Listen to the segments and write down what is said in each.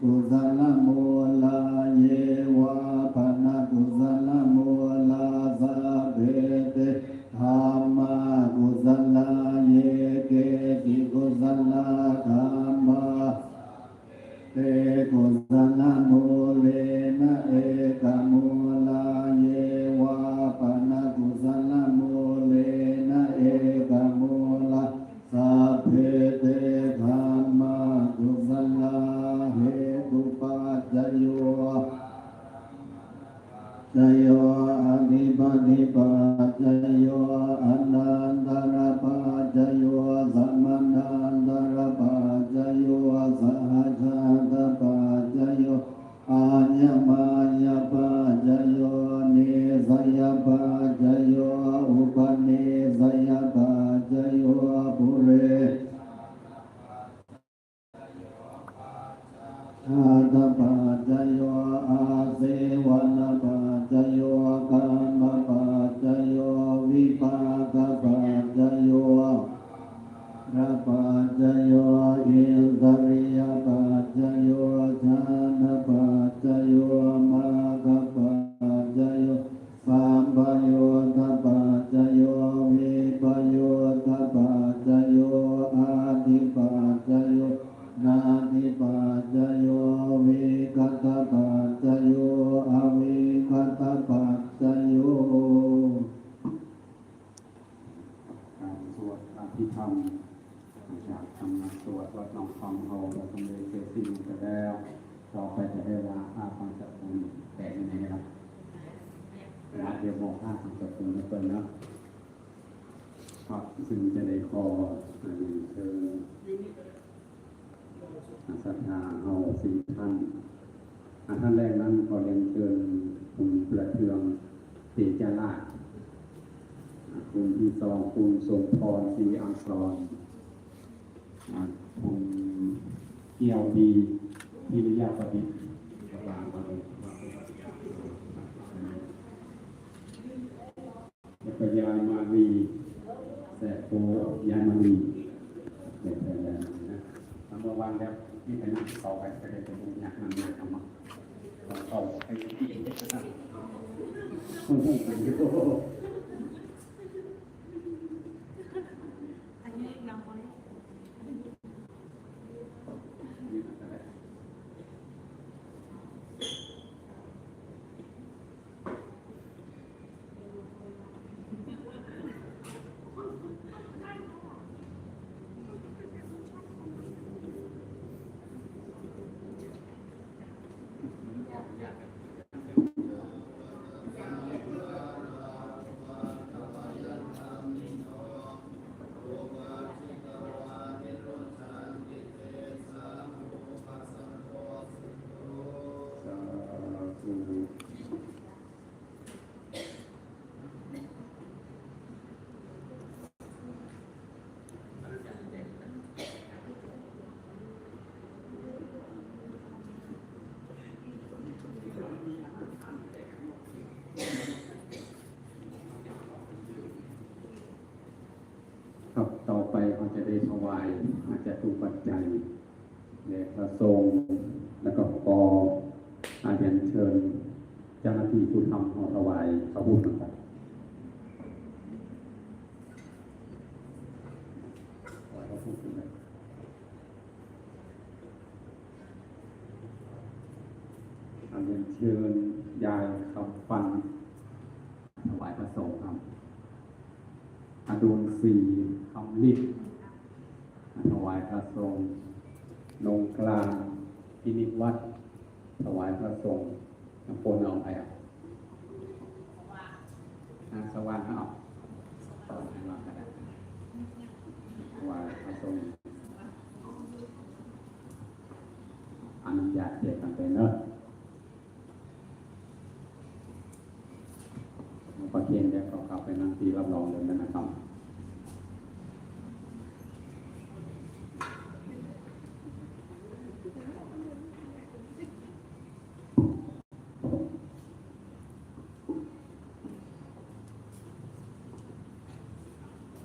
กุ ธิ ลาเดียวมอห้าฟังจับคุณนะเปิ้ลนะครับซึ่งจะได้ขออันนี้เชิญศรัทธาเฮาสี่ท่านอาท่านแรกนั้นขอเรียนเชิญคุณประเทืองเตจาราชคุณที่สองคุณสมพรศรีอังสรอ่าคุณเกียวดีพิริยาปฏิกำลังมาเลย แล้วก็ยายมาลีแต่โพยายมาลีเด็กแต่แล้วนะทำเมื่อวานแล้วที่ไปนั่งต่อไปก็ได้เป็นบุญยักมันเลยทำมาต่อไปที่เด็กนะครับโอ้โหอัน งานกัน จะได้ถวายอาจจะตุปัจจัยแด่พระสงฆ์แล้วก็กออาเรียนเชิญเจ้าหน้าที่ผู้ทำขอถวายพระพุทธครับถวายพระพุทธเลยอาเรียนเชิญยายคำฟันถวายพระสงฆ์ครับ อดุลสีคำลิบถวายพระทรงฆ์ ลงกลางพินิวัดถวายพระทรงฆ์น้ำปนเอาไปอะนาสวรรค์เอาสวรรค์ให้มาก็ได้ถวายพระทรงฆ์อนุญาตเด็กกันไปเนอะประเคนเดี๋ยวเขากลับไปนั่งที่รับรองเลยนะครับ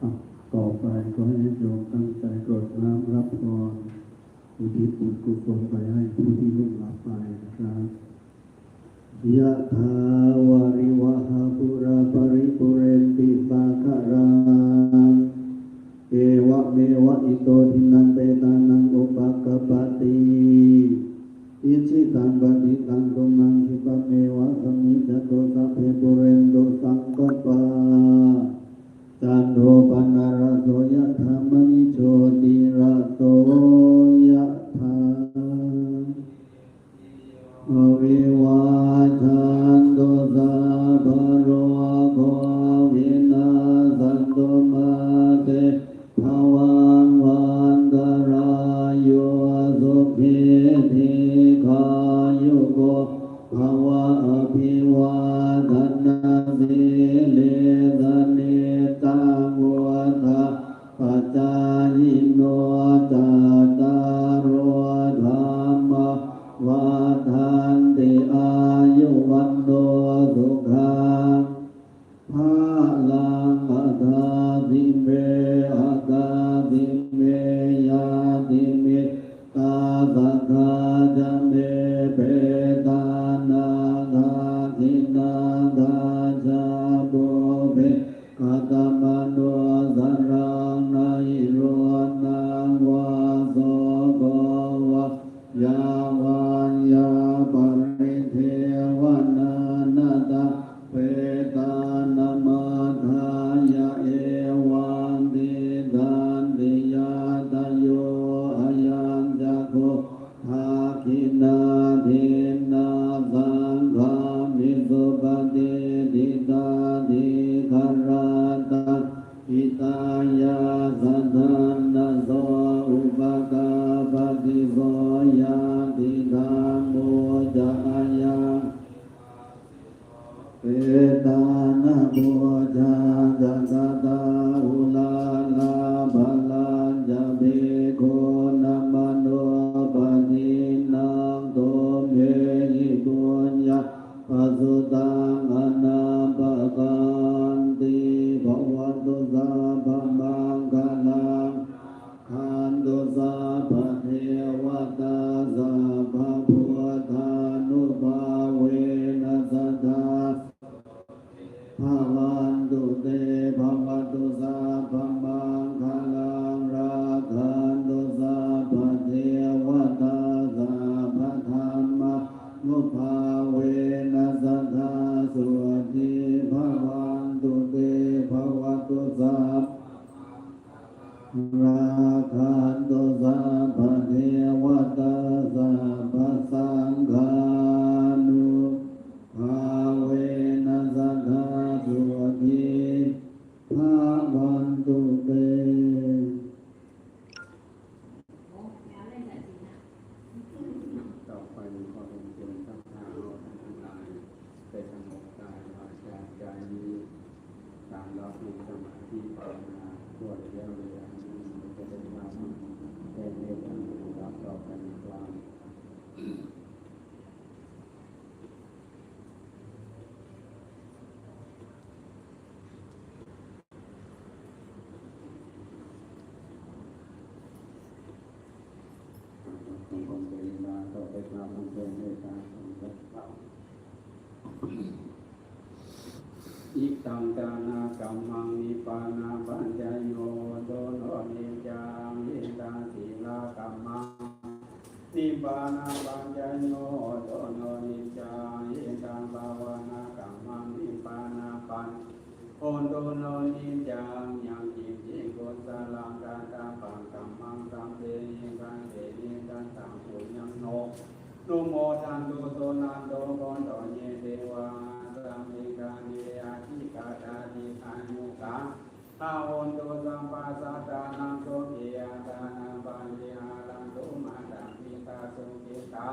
อะต่อไปขอให้ญาติโยมตั้งใจกรดน้ำรับพรอุทิศบุญกุศลไปให้ผู้ที่ล่วงลับไปนะครับยะถา หันติอายุวันโนสุขังภา อิตังจานากัมมังนิปานาปัญญโยโดโนนิจังอิตังศีลากัมมังนิปานาปัญญโยโดโนนิจังอิตังภาวนากัมมังนิปานาปัญโอนโดโนนิจังยังจิตจิกุสลังกาตาปังกัมมังสัมเตนิกังเตนิกังตังปุญญังโนนุโมทันตุโตนันโตกอนโตเย ตาอาโอนตุสัมปัสสะตานังโสเกียตานังปัญญาลังตุมาตังปิตาสุกิตา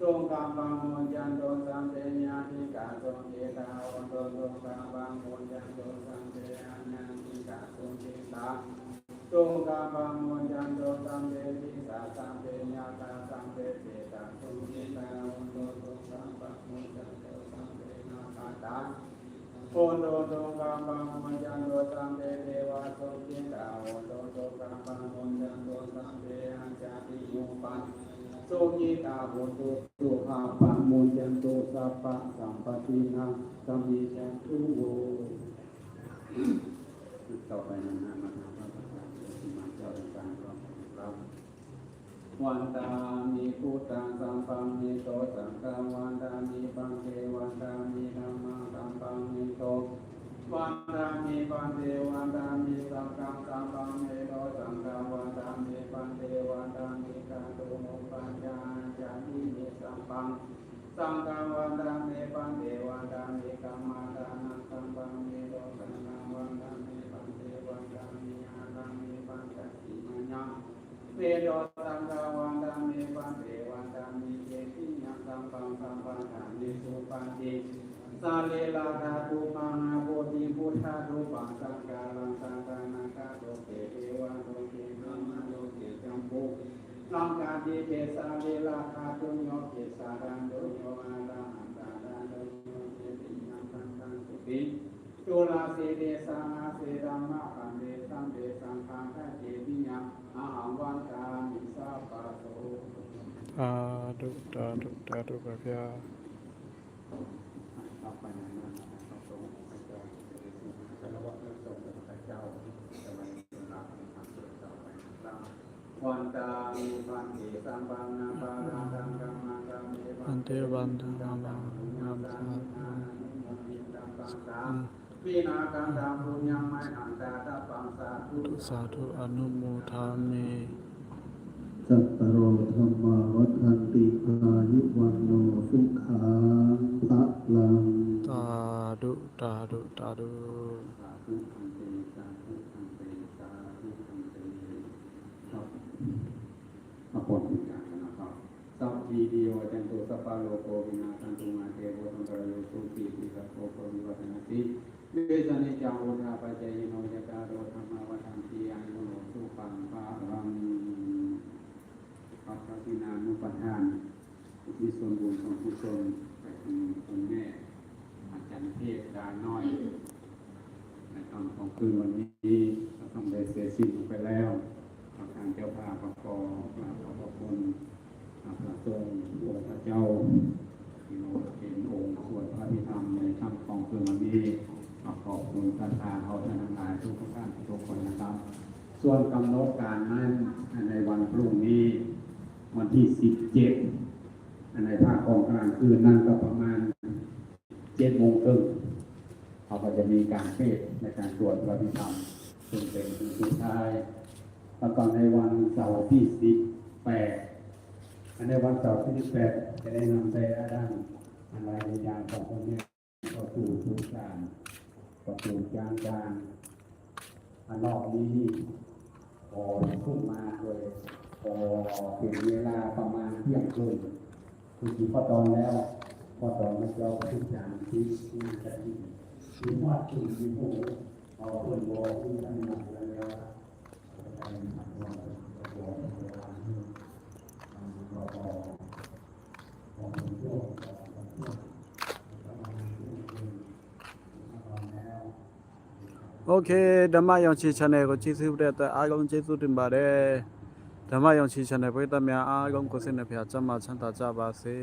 ตุงกัมปังโมจันโตสัมเตญาทิกาสุกิตาโอนตุตุงกัมปังโมจันโตสัมเตญาทิกาสุกิตาตุงกาบังโมจันโตสัมเดติสาสัมเปญาตาสัมเปเปตาสุขิตาอุโตตุสัมปัโมจันโตสัมเปนาคาตา โอนโตตุงกาบังมัจันโตสัมเตเทวาสุขิตาโอโตตุกาบังมัจันโตสัมเตอัญจาติโยปันโสุขิตาโหตุสุภาปังโมจันโตสัพพะสัมปตินังสัมมิจันตุโวต่อไปนั้นนะมาทำพระประธานที่มาเจ้าการรองรับ วันตามีพุทธังสัมปังมิโตสังฆวันตามีปังเทวันตามีธรรมังสัมปังมิโตวันตามีปังเทวันตามีสังฆังสัมปังมิโตสังฆวันตามีปังเทวันตามีกาตุโมปัญญาจามิมิสัมปังสังฆวันตามิปังเทวันตามิกัมมาทานังสัมปังมิโตสังฆวันตามิปังเทวันตามิอาลังมิปังกัสสิมัญญัง เวโยสังฆวันตังเมปันเทวันตังมิเยติยังสัมปังสัมปันธานิสุปันติสาเลลาธาตุมังอาโพธิพุทธาตุปังสังกาลังสังกานังกาโตเกเทวันโตเกนัมโตเกจัมปุลังกาติเกสาเลลาธาตุโยเกสารังโยโยอาลาหันตาดาโยโยเกติยังสังกังสุปิจุลาเสเดสังอาเสดัมมะคันเดสังเดสังคังคเจติ อาหังวันตามิสาปะโส สาธุสาธุสาธุพระพยา ต่อไปนั้นนะพระสงฆ์พระเจ้าจะระวังเรื่องสงฆ์พระเจ้าจะมาเป็นหลักในทางเดินต่อไปนะครับวันตามีพันเตสัมปังนาปาราดังกังมังกังเม อันเทวันทามามานาสา วินาคันธาปุญญังไมหันตาตาปังสาธุธุสาธุอนุโมทามิสัตตโรธรรมาวัฏันติอายุวันโนสุขังพระลังสาธุสาธุสาธุสาธุอันเตสาธุอันเตสาธุอันเตครับมาปนกันนะครับสัพพีดีโอจันตุสัพพะโลโกวินาสันตุมาเทโวสังกรโยสุขีติสัพโพโพวิวัฒนติ เวสนิจังวุฒาปัจจยโนยตาโรธรรมวัฏันติอายุโนสุปังภารังปัปปตินานุปทานที่ส่วนบุญของผู้ชนไปถึงคุณแม่อาจารย์เทพดาน้อยในตอนของคืนวันนี้เราทำได้เสียสิ้นไปแล้วทางเจ้าภาพประกอบกราบขอบพระคุณพระทรงองค์พระเจ้าที่เราเป็นองค์สวดพระพิธรรมในค่ำของคืนวันนี้ ขอขอบคุณท่านทางเขาท่านทั้งหลายทุกท่านทุกคนนะครับ ส่วนกำหนดการนั้นในวันพรุ่งนี้วันที่สิบเจ็ดในภาคของกลางคืนนั่นก็ประมาณเจ็ดโมงครึ่งเขาก็จะมีการเทศในการตรวจวัติธรรมซึ่งเป็นสุดท้ายแล้วก็ในวันเสาร์ที่สิบแปดในวันเสาร์ที่สิบแปดจะได้นำใจอาดังอะไรในยามของคนนี้ก็สู่ทุกการ ก็สู่ยนจางจางอันนอกนี้นี่พอขึ้นมาเลยพอเป็นเวลาประมาณเที่ยงคืนคือที่พอตอนแล้วพอตอนนั้นเราทุกอย่างที่ที่จะที่มีวาดถึงมีผู้เอาเพื่อนบอกที่ทำงานมาแล้ว โอเคဓမ္မယောင်ချီ channel ကိုကြည့်စုတဲ့အတွက်အားလုံးကျေးဇူးတင်ပါတယ်ဓမ္မယောင်ချီ channel ပရိသတ်များအားလုံးကိုစိတ်နှပြချမ်းသာချမ်းသာကြပါစေ